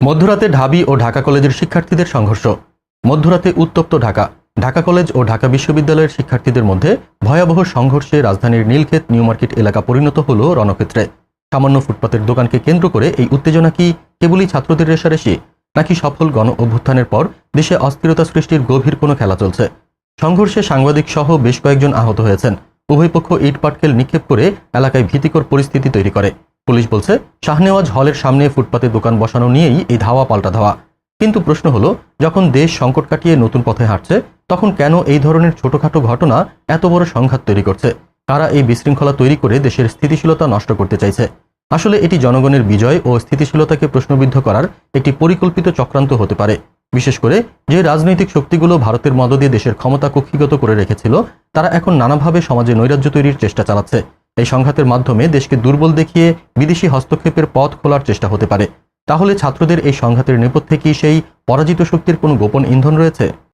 মধ্যরাতে ঢাবি ও ঢাকা কলেজের শিক্ষার্থীদের সংঘর্ষ। মধ্যরাতে উত্তপ্ত ঢাকা ঢাকা কলেজ ও ঢাকা বিশ্ববিদ্যালয়ের শিক্ষার্থীদের মধ্যে ভয়াবহ সংঘর্ষে রাজধানীর নীলক্ষেত, নিউ মার্কেট এলাকা পরিণত হল রণক্ষেত্রে। সামান্য ফুটপাতের দোকানকে কেন্দ্র করে এই উত্তেজনা কি কেবলই ছাত্রদের রেশারেশি নাকি সফল গণ অভ্যুত্থানের পর দেশে অস্থিরতা সৃষ্টির গভীর কোনো খেলা চলছে? সংঘর্ষে সাংবাদিক সহ বেশ কয়েকজন আহত হয়েছেন। উভয় পক্ষ ইট পাটকেল নিক্ষেপ করে এলাকায় ভীতিকর পরিস্থিতি তৈরি করে। পুলিশ বলছে, শাহনেওয়াজ হলের সামনে ফুটপাতে দোকান বসানো নিয়েই এই ধাওয়া পাল্টা ধাওয়া। কিন্তু প্রশ্ন হলো, যখন দেশ সংকট কাটিয়ে নতুন পথে হাঁটছে, তখন কেন এই ধরনের ছোটখাটো ঘটনা এত বড় সংঘাত তৈরি করছে? কারা এই বিশৃঙ্খলা তৈরি করে দেশের স্থিতিশীলতা নষ্ট করতে চাইছে? আসলে এটি জনগণের বিজয় ও স্থিতিশীলতাকে প্রশ্নবিদ্ধ করার একটি পরিকল্পিত চক্রান্ত হতে পারে। বিশেষ করে যে রাজনৈতিক শক্তিগুলো ভারতের মদদে দেশের ক্ষমতা কক্ষিগত করে রেখেছিল, তারা এখন নানাভাবে সমাজে নৈরাজ্য তৈরির চেষ্টা চালাচ্ছে। এই সংঘাতের মাধ্যমে দেশকে দুর্বল দেখিয়ে বিদেশি হস্তক্ষেপের পথ খোলার চেষ্টা হতে পারে। তাহলে ছাত্রদের এই সংঘাতের নেপথ্যে কি সেই পরাজিত শক্তির কোনো গোপন ইন্ধন রয়েছে?